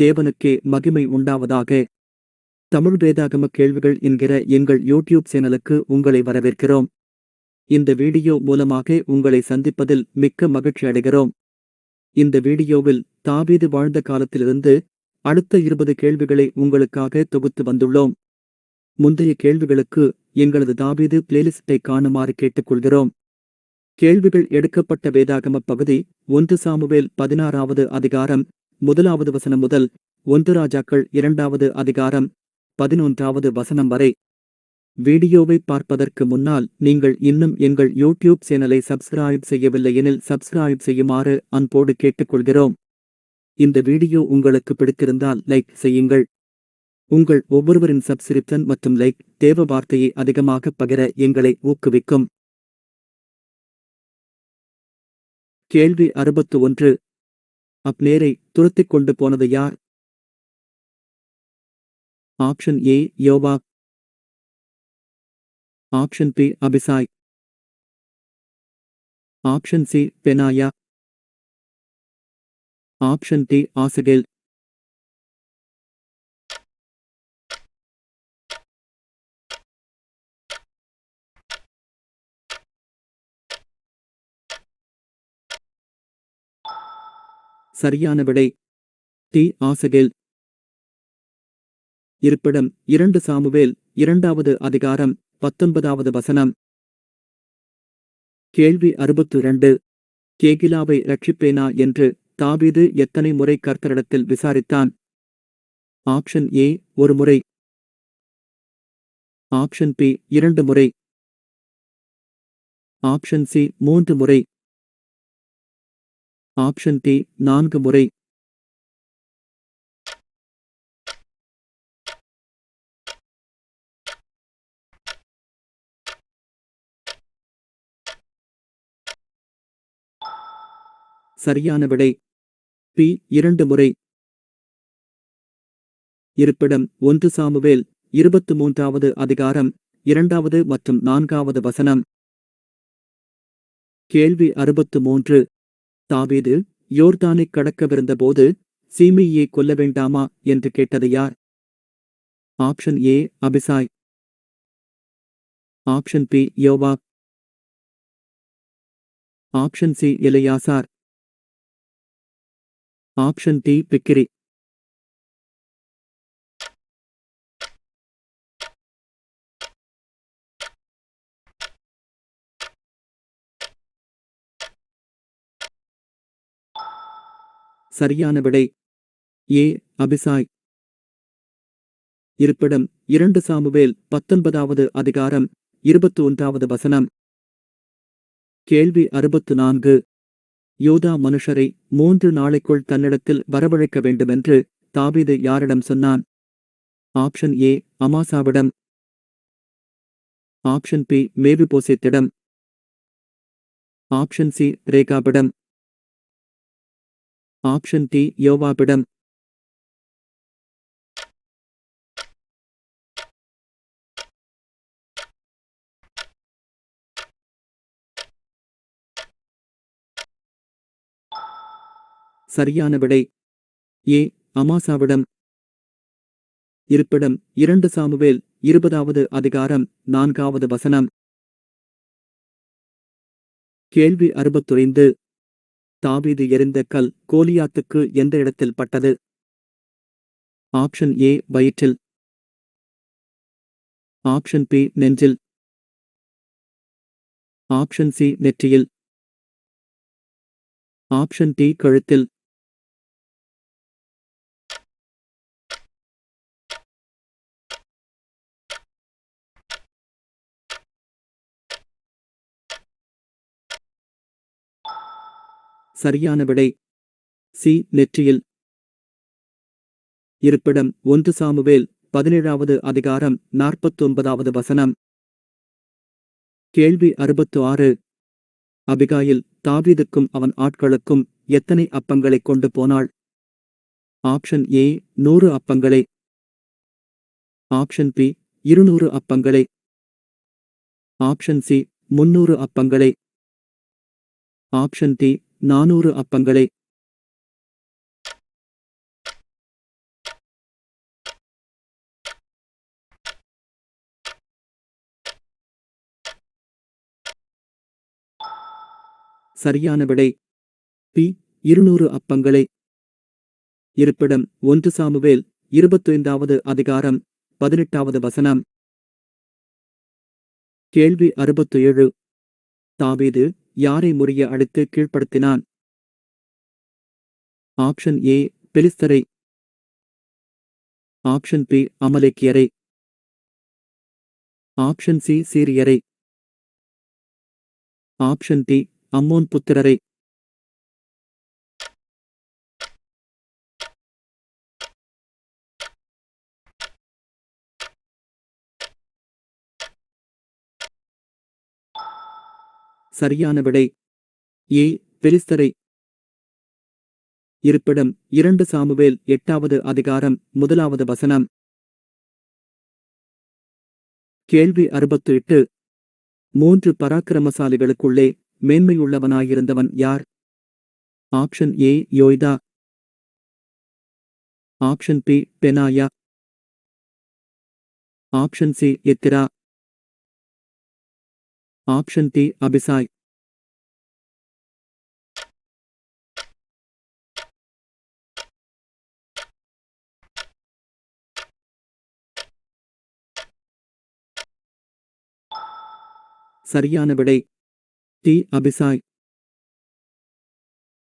தேவனுக்கே மகிமை உண்டாவதாக. தமிழ் வேதாகம கேள்விகள் என்கிற எங்கள் யூடியூப் சேனலுக்கு உங்களை வரவேற்கிறோம். இந்த வீடியோ மூலமாக உங்களை சந்திப்பதில் மிக்க மகிழ்ச்சி அடைகிறோம். இந்த வீடியோவில் தாவீது வாழ்ந்த காலத்திலிருந்து அடுத்த இருபது கேள்விகளை உங்களுக்காக தொகுத்து வந்துள்ளோம். முந்தைய கேள்விகளுக்கு எங்களது தாவீது பிளேலிஸ்டை காணுமாறு கேட்டுக்கொள்கிறோம். கேள்விகள் எடுக்கப்பட்ட வேதாகம பகுதி ஒன்று சாமுவேல் பதினாறாவது அதிகாரம் முதலாவது வசனம் முதல் ஒன்று ராஜாக்கள் இரண்டாவது அதிகாரம் பதினொன்றாவது வசனம் வரை. வீடியோவை பார்ப்பதற்கு முன்னால் நீங்கள் இன்னும் எங்கள் யூடியூப் சேனலை சப்ஸ்கிரைப் செய்யவில்லை எனில் சப்ஸ்கிரைப் செய்யுமாறு அன்போடு கேட்டுக்கொள்கிறோம். இந்த வீடியோ உங்களுக்கு பிடித்திருந்தால் லைக் செய்யுங்கள். உங்கள் ஒவ்வொருவரின் சப்ஸ்கிரிப்ஷன் மற்றும் லைக் தேவ வார்த்தையை அதிகமாக பகிர எங்களை ஊக்குவிக்கும். கேள்வி அறுபத்து ஒன்று அப்னேரை துரத்திக் கொண்டு போனது யார்? ஆப்ஷன் ஏ யோவா. ஆப்ஷன் பி அபிசாய். ஆப்ஷன் சி பெனாயா. ஆப்ஷன் டி ஆசகேல். சரியான விடை. டி. ஆசகேல். இருப்பிடம் இரண்டு சாமுவேல் இரண்டாவது அதிகாரம் பத்தொன்பதாவது வசனம். கேள்வி அறுபத்து இரண்டு. கேகிலாவை ரட்சிப்பேனா என்று தாவீது எத்தனை முறை கர்த்தரிடத்தில் விசாரித்தான்? ஆப்ஷன் ஏ ஒரு முறை. ஆப்ஷன் பி இரண்டு முறை. ஆப்ஷன் சி மூன்று முறை. ஆப்ஷன் டி நான்கு முறை. சரியான விடை. பி இரண்டு முறை. இருப்பிடம் ஒன்று சாமுவேல் இருபத்து மூன்றாவது அதிகாரம் இரண்டாவது மற்றும் நான்காவது வசனம். கேள்வி அறுபத்து மூன்று. தாவீது யோர்தானைக் கடக்கவிருந்தபோது சீமையை கொல்ல வேண்டாமா என்று கேட்டது யார்? ஆப்ஷன் ஏ அபிசாய். ஆப்ஷன் பி யோவா. ஆப்ஷன் சி இலையாசார் ஆப்ஷன் டி பிக்கிரி. சரியான விடை. ஏ. அபிசாய். இருப்பிடம் இரண்டு சாமுவேல் பத்தொன்பதாவது அதிகாரம் இருபத்தி ஒன்றாவது வசனம். கேள்வி அறுபத்து நான்கு யோதா மனுஷரை மூன்று நாளைக்குள் தன்னிடத்தில் வரவழைக்க வேண்டுமென்று தாவீது யாரிடம் சொன்னான். Option A. அமாசாவிடம். Option B. மேவிபோசித்திடம். Option C. ரேகாவிடம். Option D யோவாபிடம் சரியான விடை. ஏ அமாசாவிடம். இருப்பிடம் இரண்டு சாமுவேல் இருபதாவது அதிகாரம் நான்காவது வசனம். கேள்வி அறுபத்துறைந்து தாவீது எறிந்த கல் கோலியாத்துக்கு எந்த இடத்தில் பட்டது? ஆப்ஷன் ஏ வயிற்றில். ஆப்ஷன் பி நெஞ்சில். ஆப்ஷன் சி நெற்றியில். ஆப்ஷன் டி கழுத்தில். சரியான விடை. சி. நெற்றியில். இருப்பிடம் ஒன்று சாமுவேல் பதினேழாவது அதிகாரம் நாற்பத்தொன்பதாவது வசனம். கேள்வி அறுபத்து ஆறு அபிகாயில் தாவீதுக்கும் அவன் ஆட்களுக்கும் எத்தனை அப்பங்களை கொண்டு போனாள்? ஆப்ஷன் ஏ நூறு அப்பங்களே. ஆப்ஷன் பி இருநூறு அப்பங்களே. ஆப்ஷன் சி முன்னூறு அப்பங்களே. ஆப்ஷன் டி நானூறு அப்பங்களை. சரியான விடை. பி இருநூறு அப்பங்களை. இருப்பிடம் ஒன்று சாமுவேல் இருபத்தைந்தாவது அதிகாரம் பதினெட்டாவது வசனம். கேள்வி அறுபத்தி ஏழு தாவீது யாரை முறிய அடித்து கீழ்ப்படுத்தினான்? ஆப்ஷன் ஏ பெலிஸ்தரை. ஆப்ஷன் பி அமலேக்கியரை. ஆப்ஷன் சி சீரியரை. ஆப்ஷன் டி அம்மோன் புத்திரரை. சரியான விடை. ஏ பெலிஸ்தரை. இருப்பிடம் இரண்டு சாமுவேல் எட்டாவது அதிகாரம் முதலாவது வசனம். கேள்வி அறுபத்து எட்டு மூன்று பராக்கிரமசாலிகளுக்குள்ளே மேன்மையுள்ளவனாயிருந்தவன் யார்? ஆப்ஷன் ஏ யோய்தா. ஆப்ஷன் பி பெனாயா. ஆப்ஷன் சி எத்திரா. ஆப்ஷன் டி அபிசாய் சரியான விடை. டி அபிசாய்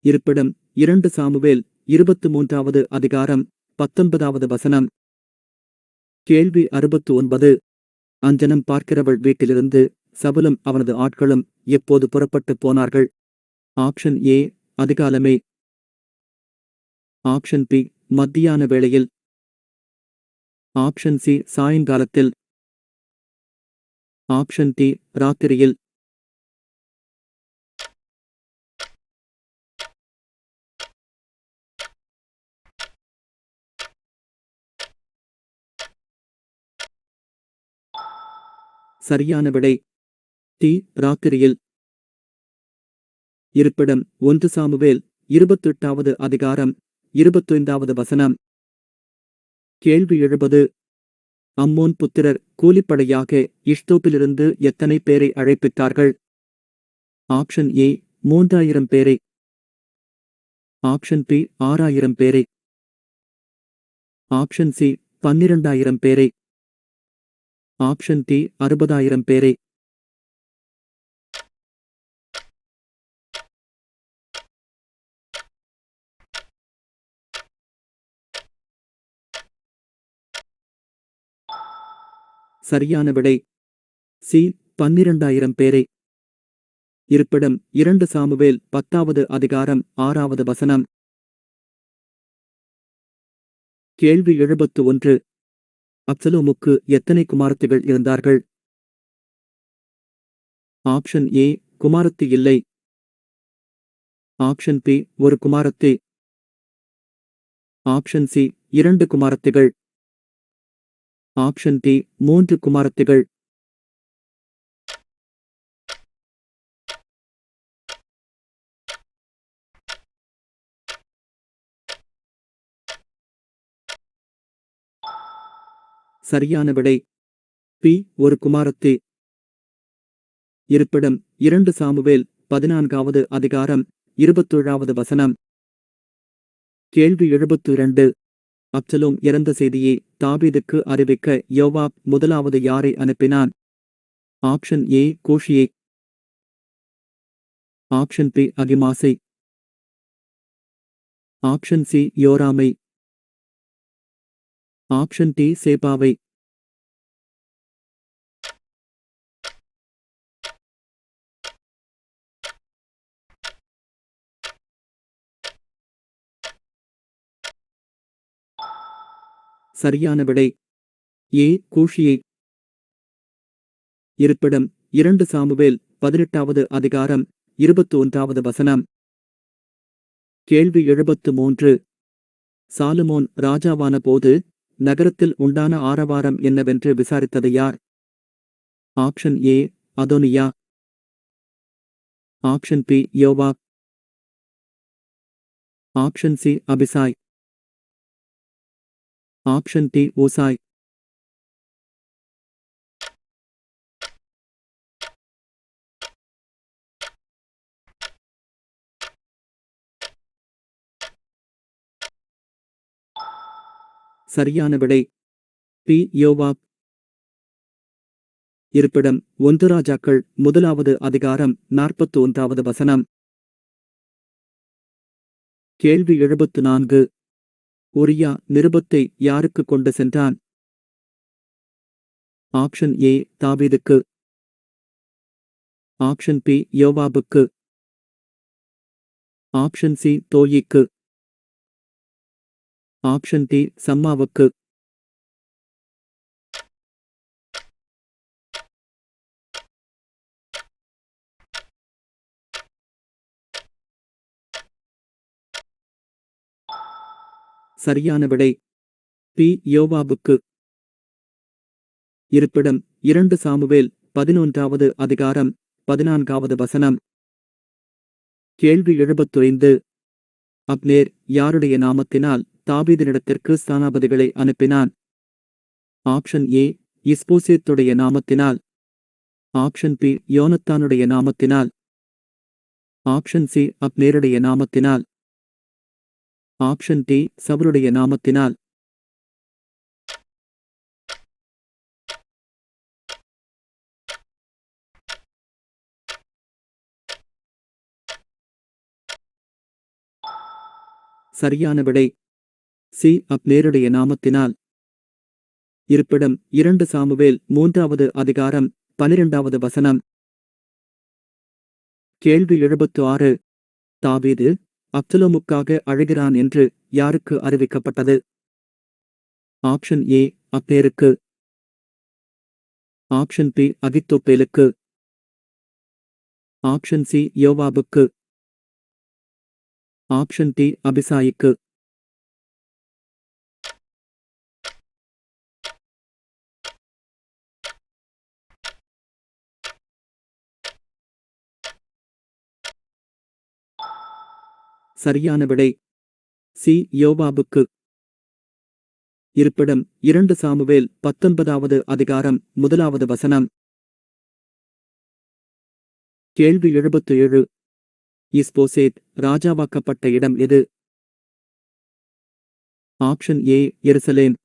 இருப்பிடம் இரண்டு சாமுவேல் இருபத்து மூன்றாவது அதிகாரம் பத்தொன்பதாவது வசனம். கேள்வி அறுபத்து ஒன்பது. அஞ்சனம் பார்க்கிறவள் வீட்டிலிருந்து சபலம் அவனது ஆட்களும் எப்போது புறப்பட்டு போனார்கள்? ஆப்ஷன் ஏ அதிகாலமே. ஆப்ஷன் பி மத்தியான வேளையில். ஆப்ஷன் சி சாயங்காலத்தில். ஆப்ஷன் டி ராத்திரியில். சரியான விடை. டி ராத்திரியில் இருப்பிடம் ஒன்று சாமுவேல் இருபத்தெட்டாவது அதிகாரம் இருபத்தைந்தாவது வசனம். கேள்வி எழுபது. அம்மோன் புத்திரர் கூலிப்படையாக இஷ்டோப்பிலிருந்து எத்தனை பேரை அழைப்பித்தார்கள்? ஆப்ஷன் ஏ மூன்றாயிரம் பேரை. ஆப்ஷன் பி ஆறாயிரம் பேரை. ஆப்ஷன் சி பன்னிரண்டாயிரம் பேரை. ஆப்ஷன் டி அறுபதாயிரம் பேரை. சரியான விடை. சி பன்னிரண்டாயிரம் பேரை. இருப்பிடம் இரண்டு சாமுவேல் பத்தாவது அதிகாரம் ஆறாவது வசனம். கேள்வி எழுபத்து ஒன்று அப்சலோமுக்கு எத்தனை குமாரத்திகள் இருந்தார்கள்? ஆப்ஷன் ஏ குமாரத்தி இல்லை. ஆப்ஷன் பி ஒரு குமாரத்தி. ஆப்ஷன் சி இரண்டு குமாரத்திகள். ஆப்ஷன் டி மூன்று குமாரத்திகள். சரியான விடை. பி ஒரு குமாரத்தி. இருப்பிடம் இரண்டு சாமுவேல் பதினான்காவது அதிகாரம் இருபத்தேழாவது வசனம். கேள்வி எழுபத்து இரண்டு அப்சலோம் இறந்த செய்தியை தாபீதுக்கு அறிவிக்க யோவாப் முதலாவது யாரை அனுப்பினான்? ஆப்ஷன் ஏ கோஷியை. ஆப்ஷன் பி அகிமாசை. ஆப்ஷன் சி யோராமை. ஆப்ஷன் டி சேபாவை. சரியான விடை. ஏ கூஷியை. இருப்பிடம் இரண்டு சாமுவேல் பதினெட்டாவது அதிகாரம் இருபத்தி ஒன்றாவது வசனம். கேள்வி எழுபத்து மூன்று சாலுமோன் ராஜாவான போது நகரத்தில் உண்டான ஆரவாரம் என்னவென்று விசாரித்தது யார்? ஆப்ஷன் ஏ அதோனியா. ஆப்ஷன் பி யோவா. ஆப்ஷன் சி அபிசாய். ஆப்ஷன் டி ஓசாய். சரியான விடை. பி யோவாப். இருப்பிடம் ஒன்று ராஜாக்கள் முதலாவது அதிகாரம் நாற்பத்தி ஒன்றாவது வசனம். கேள்வி எழுபத்து நான்கு. ஒரியா நிருபத்தை யாருக்கு கொண்டு சென்றான்? ஆப்ஷன் ஏ தாவீதுக்கு. ஆப்ஷன் பி யோவாபுக்கு. ஆப்ஷன் சி தோயிக்கு. ஆப்ஷன் டி சம்மாவுக்கு. சரியான விடை. பி. யோவாபுக்கு. இருப்பிடம் இரண்டு சாமுவேல் பதினொன்றாவது அதிகாரம் பதினான்காவது வசனம். கேள்வி எழுபத்தைந்து. அப்னேர் யாருடைய நாமத்தினால் தாபீதனிடத்திற்கு ஸ்தானாபதிகளை அனுப்பினான்? Option A. இஸ்போசேத்துடைய நாமத்தினால். Option B. யோனத்தானுடைய நாமத்தினால். Option C. அப்னேருடைய நாமத்தினால். ஆப்ஷன் டி சபருடைய நாமத்தினால். சரியான விடை. சி அப்னேருடைய நாமத்தினால். இருப்பிடம் இரண்டு சாமுவேல் மூன்றாவது அதிகாரம் பனிரெண்டாவது வசனம். கேள்வி எழுபத்து ஆறு தாவீது அப்துலமுக்காக அழுகிறான் என்று யாருக்கு அறிவிக்கப்பட்டது? ஆப்ஷன் ஏ அப்பேருக்கு. ஆப்ஷன் பி அகித்தோப்பேலுக்கு. ஆப்ஷன் சி யோவாபுக்கு. ஆப்ஷன் டி அபிசாயிக்கு. சரியான விடை. சி. யோபாபுக்கு இருப்பிடம் இரண்டு சாமுவேல் பத்தொன்பதாவது அதிகாரம் முதலாவது வசனம். கேள்வி எழுபத்து ஏழு இஸ்போசேத் ராஜாவாக்கப்பட்ட இடம் எது? Option A. Jerusalem.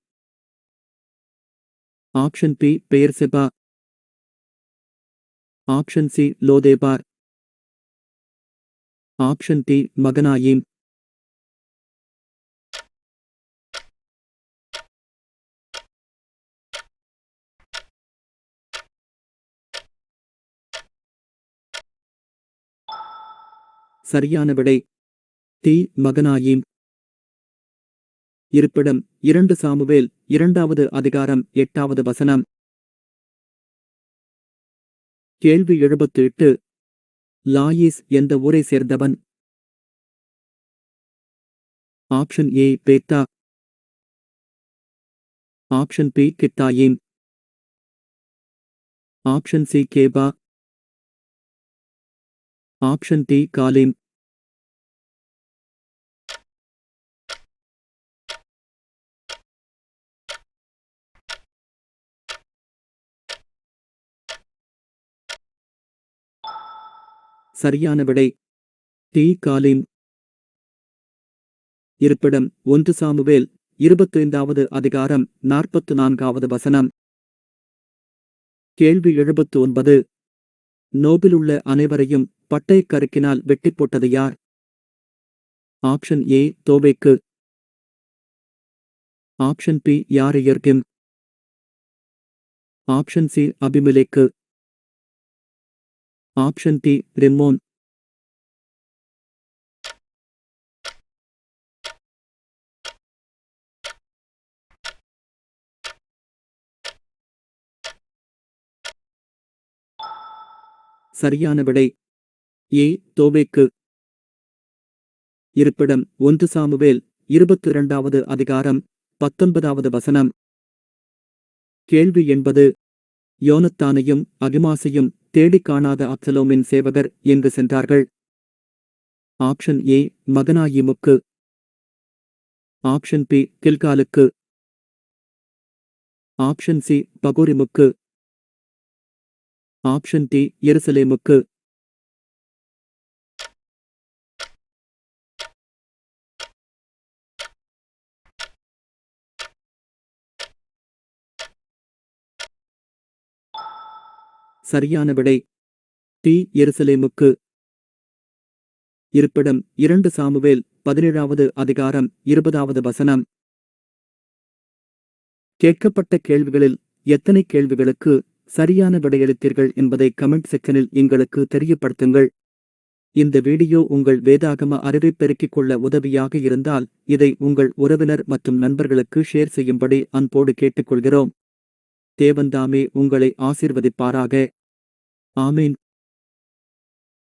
Option B. Beersheba. Option C. Lo Debar. Option D மகனாயீம் சரியான விடை. டி மகனாயீம் இருப்பிடம் இரண்டு சாமுவேல் இரண்டாவது அதிகாரம் எட்டாவது வசனம். கேள்வி எழுபத்து எட்டு லாயீஸ் எந்த ஊரை சேர்ந்தவன். ஆப்ஷன் ஏ பேத்தா ஆப்ஷன் பி கித்தாயீம் ஆப்ஷன் சி கேபா. ஆப்ஷன் டி காலின் சரியான விடை. டி காலிம் இருப்பிடம் ஒன்று சாமுவேல் இருபத்தைந்தாவது அதிகாரம் நாற்பத்து நான்காவது வசனம். கேள்வி எழுபத்து ஒன்பது நோபிலுள்ள அனைவரையும் பட்டை கருக்கினால் வெட்டி போட்டது யார்? ஆப்ஷன் ஏ தோவைக்கு ஆப்ஷன் பி யாரையர்கிம் ஆப்ஷன் சி அபிமலைக்கு. ஆப்ஷன் டி ரிம்மோன் சரியான விடை. ஏ தோவேக்கு. இருப்பிடம் ஒன்று சாமுவேல் இருபத்தி இரண்டாவது அதிகாரம் பத்தொன்பதாவது வசனம். கேள்வி என்பது யோனத்தானையும் அகிமாசையும் தேடிக் காணாத அப்சலோமின் சேவகர் என்று சென்றார்கள். ஆப்ஷன் ஏ மகனாயிமுக்கு. ஆப்ஷன் பி கில்காலுக்கு. ஆப்ஷன் சி பகோரிமுக்கு. ஆப்ஷன் டி எருசலேமுக்கு. சரியான விடை. டி எருசலேமுக்கு. இருப்பிடம் இரண்டு சாமுவேல் பதினேழாவது அதிகாரம் இருபதாவது வசனம். கேட்கப்பட்ட கேள்விகளில் எத்தனை கேள்விகளுக்கு சரியான விடையளித்தீர்கள் என்பதை கமெண்ட் செக்ஷனில் எங்களுக்கு தெரியப்படுத்துங்கள். இந்த வீடியோ உங்கள் வேதாகம அறிவை பெருக்கிக் கொள்ள உதவியாக இருந்தால் இதை உங்கள் உறவினர் மற்றும் நண்பர்களுக்கு ஷேர் செய்யும்படி அன்போடு கேட்டுக்கொள்கிறோம். தேவன்தாமே உங்களை ஆசீர்வதிப்பாராக. ஆமீன்.